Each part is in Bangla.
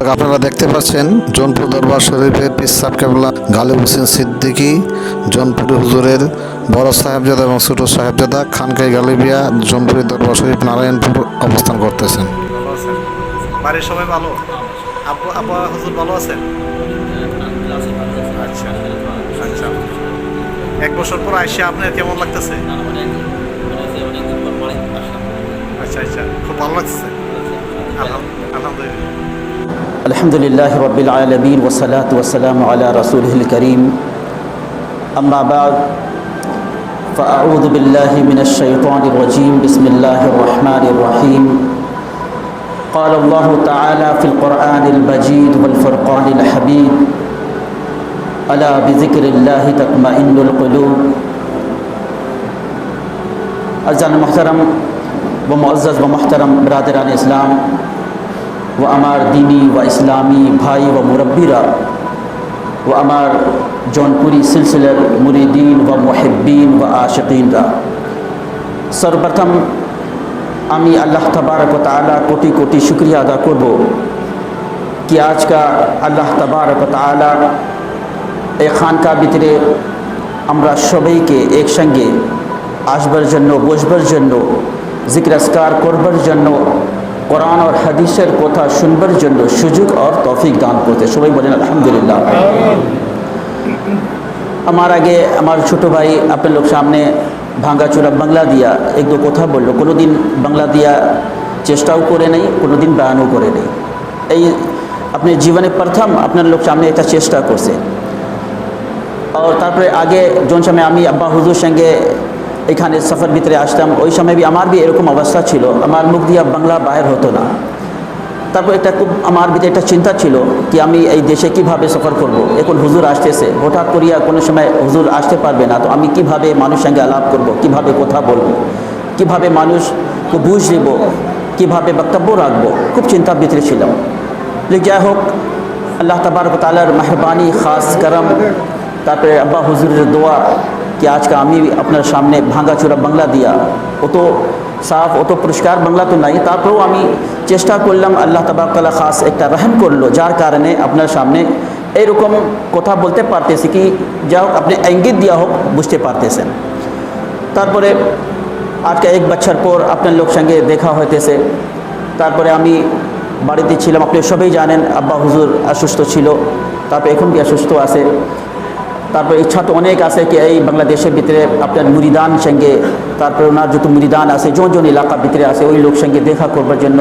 আপনারা দেখতে পাচ্ছেন জৌনপুর দরবার শরীফের পিসাব কেবলা গালিব হোসেন সিদ্দিকী, জৌনপুরি হুজুরের বড় সাহেবজাদা এবং ছোট সাহেবজাদা খানকাই গালিবিয়া জৌনপুরি দরবার শরীফ নারায়ণপুর অবস্থান করতেছেন। বাড়ির সবাই ভালো? আব্বু আব্বা হুজুর ভালো আছেন? আচ্ছা আচ্ছা। এক বছর পর আইসে আপনার কেমন লাগতেছে? আচ্ছা আচ্ছা। খুব ভালো আলহাম- আলহামদুলিল্লাহ। الحمد لله رب العالمين والصلاة والسلام على رسوله الكريم أما بعد فأعوذ بالله من الشيطان الرجيم بسم الله الرحمن الرحيم قال الله تعالى في القرآن المجيد والفرقان الحميد ألا بذكر الله تطمئن القلوب أزال المحترم ومعزز ومحترم برادران الإسلام وہ امار دینی و اسلامی بھائی و مربیرہ، وہ امار جون پوری سلسلہ مریدین و محبین و عاشقین را سر رہا امی اللہ تبارک و تعالی کوٹی کوٹی شکریہ دا کر دو کہ آج کا اللہ تبارک و تعالی اے خان خانقاہ بترے امرہ شعبے کے ایک شنگے، آج بر جنو و بر جنو، ذکر اسکار قربر جنو কোরআন আর হাদিসের কথা শুনবার জন্য সুযোগ আর তৌফিক দান করতে। সবাই বলেন, আলহামদুলিল্লাহ। আমার আগে আমার ছোট ভাই আপনার লোক সামনে ভাঙ্গাচোরা বাংলা দিয়া এক দু কথা বলল। কোনো দিন বাংলা দিয়া চেষ্টাও করে নেই কোনো দিন বয়ানও করে নেই। এই আপনি জীবনে প্রথম আপনার লোক সামনে এটা চেষ্টা করছে। আর তারপরে আগে যোন সময় আমি আব্বা হুজুর সঙ্গে এখানে সফর ভিতরে আসতাম। ওই সময় আমার বি এরকম অবস্থা ছিল। আমার মুখ দিয়া বাংলা বাইর হতো না। তারপর একটা খুব আমার ভিতরে একটা চিন্তা ছিল কি আমি এই দেশে কীভাবে সফর করব। এখন হুজুর আসতেছে। হঠাৎ করিয়া কোনো সময় হুজুর আসতে পারবে না। তো আমি কীভাবে মানুষ সঙ্গে আলাপ করব। কীভাবে কথা বলব? কীভাবে মানুষকে বুঝ দেব কীভাবে বক্তব্য রাখব? খুব চিন্তার ভিতরে ছিলাম। যাই হোক, আল্লাহ তবারক তালার মেহরবানি, খাস করম, তারপরে আব্বা হুজুরের দোয়া কি আজকে আমি আপনার সামনে ভাঙ্গাচোরা বাংলা দিয়া অত সাফ অত পরিষ্কার বাংলা তো নাই তারপরেও আমি চেষ্টা করলাম আল্লাহ তবারকাল্লা খাস একটা রহম করল যার কারণে আপনার সামনে এইরকম কথা বলতে পারতেছি কি যা হোক আপনি ইঙ্গিত দেওয়া হোক বুঝতে পারতেছেন তারপরে আজকে এক বছর পর আপনার লোক সঙ্গে দেখা হইতেছে তারপরে আমি বাড়িতে ছিলাম আপনি সবাই জানেন আব্বা হুজুর অসুস্থ ছিল তারপরে এখন কি অসুস্থ আছে তারপরে ইচ্ছা তো অনেক আছে কি এই বাংলাদেশের ভিতরে আপনার মুরিদান সঙ্গে, তারপরে ওনার যত মুরিদান আছে, জন জন এলাকার ভিতরে আছে, ওই লোক সঙ্গে দেখা করবার জন্য।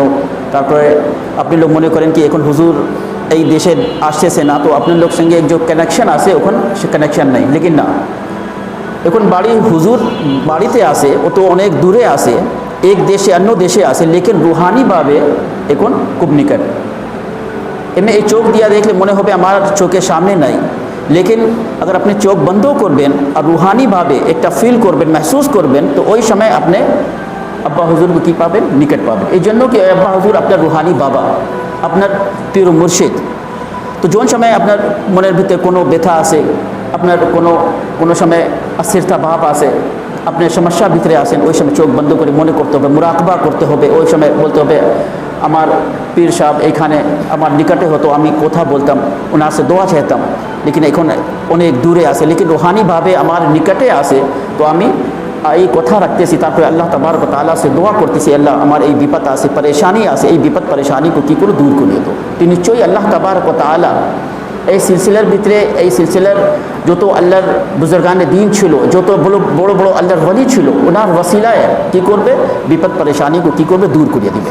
তারপরে আপনি লোক মনে করেন কি এখন হুজুর এই দেশে আসতেছে না, তো আপনার লোক সঙ্গে যে কানেকশন আছে ওখানে সে কানেকশন নেই, লেকিন না। এখন বাড়ি হুজুর বাড়িতে আসে ও তো অনেক দূরে আসে এক দেশে অন্য দেশে আসে লেকিন রুহানিভাবে এখন খুব নিকট। এমনি এই চোখ দিয়া দেখলে মনে হবে আমার চোখের সামনে নাই। লেকিন আগার আপনি চোখ বন্ধ করবেন আর রুহানিভাবে একটা ফিল করবেন, মহসুস করবেন, তো ওই সময় আপনি আব্বা হুজুরকে কি পাবেন? নিকট পাবেন। এই জন্য কি আব্বা হুজুর আপনার রুহানি বাবা, আপনার পীর মুর্শিদ? তো যোন সময় আপনার মনের ভিতরে কোনো ব্যথা আছে, আপনার কোনো কোনো সময় অস্থিরতা ভাব আছে আপনার সমস্যার ভিতরে আসেন ওই সময় চোখ বন্ধ করে মনে করতে হবে, মুরাকবা করতে হবে, ওই সময় বলতে হবে আমার পীর সাহেব এখানে আমার নিকটে হতো, আমি কথা বলতাম, ওনার সে দোয়া চাইতাম। লেকিন এখন অনেক দূরে আসে লেকিন রুহানিভাবে আমার নিকটে আসে তো আমি এই কথা রাখতেছি, তারপরে আল্লাহ তাবারক তালা সে দোয়া করতেছি, আল্লাহ আমার এই বিপদ আছে, পরেশানি আছে, এই বিপদ পরেশানিকে কী করে দূর করে দো তিনি নিশ্চয়ই আল্লাহ তাবারক তালা এই সিলসিলার ভিতরে, এই সিলসিলার যত আল্লাহর বুজুর্গানে দিন ছিল, যত বড় বড় বড় আল্লাহর ওয়ালি ছিল, ওনার ওয়াসিলায় কী করবে? বিপদ পরেশানিকে কী করবে? দূর করিয়ে দিবে।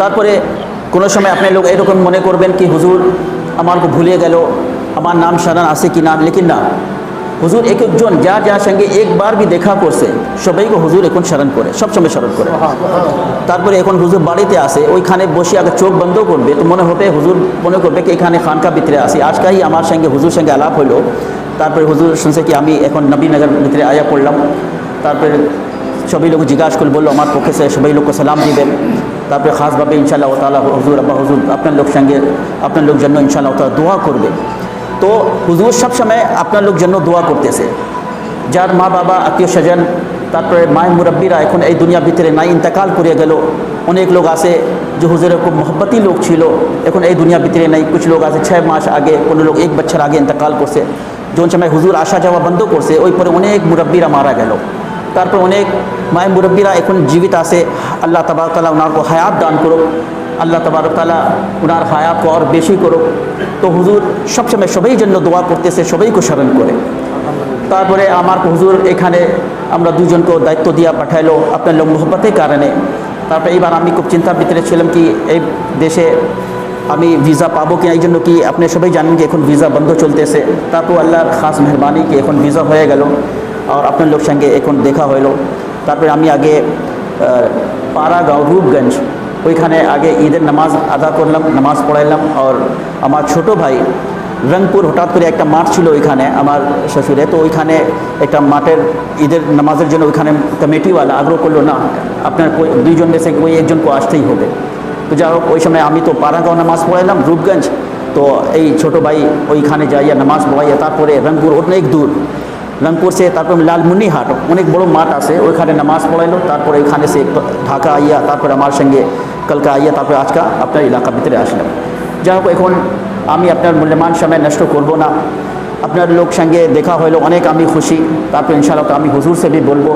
তারপরে কোনো সময় আপনি লোক এরকম মনে করবেন কি, হুজুর আমাকে ভুলে গেল, আমার নাম স্মরণ আছে কি না? লেকিন না। হুজুর এক একজন যা যার সঙ্গে একবার বি দেখা করছে, সবাইকে হুজুর এখন স্মরণ করে, সবসময় স্মরণ করে। তারপরে এখন হুজুর বাড়িতে আসে, ওইখানে বসে আগে চোখ বন্ধ করবে, তো মনে হবে হুজুর মনে করবে কি এখানে খানকা ভিতরে আসি আজকাই আমার সঙ্গে হুজুর সঙ্গে আলাপ হলো। তারপরে হুজুর শুনছে কি আমি এখন নবীনগর ভিতরে আয়া পড়লাম। তারপরে সবাই লোক জিজ্ঞাসা করে বলল, আমার পক্ষে সে সবাই লোককে সালাম দিবেন। তারপরে খাসভাবে ইনশাল্লাহ তালা হুজুর, আব্বা হুজুর, আপনার লোক সঙ্গে, আপনার লোক জন্য ইনশাল্লাহ তালা দোয়া করবে। তো হুজুর সবসময় আপনার লোক জন্য দোয়া করতেছে। যার মা বাবা, আত্মীয় স্বজন, তারপরে মায় মুরব্বীরা এখন এই দুনিয়ার ভিতরে নাই, ইন্তেকাল করিয়া গেল। অনেক লোক আছে যে হুজুরের খুব মোহব্বতী লোক ছিল, এখন এই দুনিয়া ভিতরে নেই। কিছু লোক আছে ছয় মাস আগে, কোনো লোক এক বছর আগে ইন্তকাল করছে। যখন সময় হুজুর আসা যাওয়া বন্ধ করছে, ওই পরে অনেক মুরব্বীরা মারা গেল। তারপর অনেক মায়ের মুরব্বীরা এখন জীবিত আছে, আল্লাহ তালা ওনার হায়াত দান করুক, আল্লাহ তালা ওনার হায়াতকে আর বেশি করুক। তো হুজুর, সবসময় সবাই জন্য দোয়া করতেছে, সবাইকে স্মরণ করে। তারপরে আমার হুজুর এখানে আমরা দুজনকে দায়িত্ব দিয়া পাঠাইলো আপনার লোক মোহব্বতের কারণে। তারপরে এবার আমি খুব চিন্তার ভিতরে ছিলাম কি, এই দেশে আমি ভিসা পাবো কি এই জন্য কি আপনি সবাই জানেন যে এখন ভিসা বন্ধ চলতেছে। তারপর আল্লাহর খাস মেহরবানি কি এখন ভিসা হয়ে গেল। আর আপনার লোক সঙ্গে এখন দেখা হইল। তারপরে আমি আগে পাড়াগাঁও রূপগঞ্জ, ওইখানে আগে ঈদের নামাজ আদা করলাম, নামাজ পড়াইলাম। আর আমার ছোট ভাই রংপুর, হঠাৎ করে একটা মাঠ ছিল ওইখানে আমার শ্বশুরে। তো ওইখানে একটা মাঠের ঈদের নামাজের জন্য ওইখানে কমিটিওয়ালা আগ্রহ করল, না, আপনার দুইজন দেশে ওই একজনকে আসতেই হবে। তো যাই হোক, ওই সময় আমি তো পাড়াগাঁও নামাজ পড়াইলাম, রূপগঞ্জ। তো এই ছোট ভাই ওইখানে যাইয়া নামাজ পড়াইয়া তারপরে রংপুর অনেক দূর রংপুর সে তারপর লালমুনিহাট অনেক বড় মাঠ আছে, ওইখানে নামাজ পড়াইলো, তারপরে ওইখানে সে ঢাকা আইয়া, তারপরে আমার সঙ্গে কালকা আইয়া, তারপরে আজকা আপনার এলাকার ভিতরে আসলাম। যাই হোক, এখন আমি আপনার মূল্যমান সময় নষ্ট করব না। আপনার লোক সঙ্গে দেখা হইল, অনেক আমি খুশি। তারপর ইনশাআল্লাহ আমি হুজুর সে বলব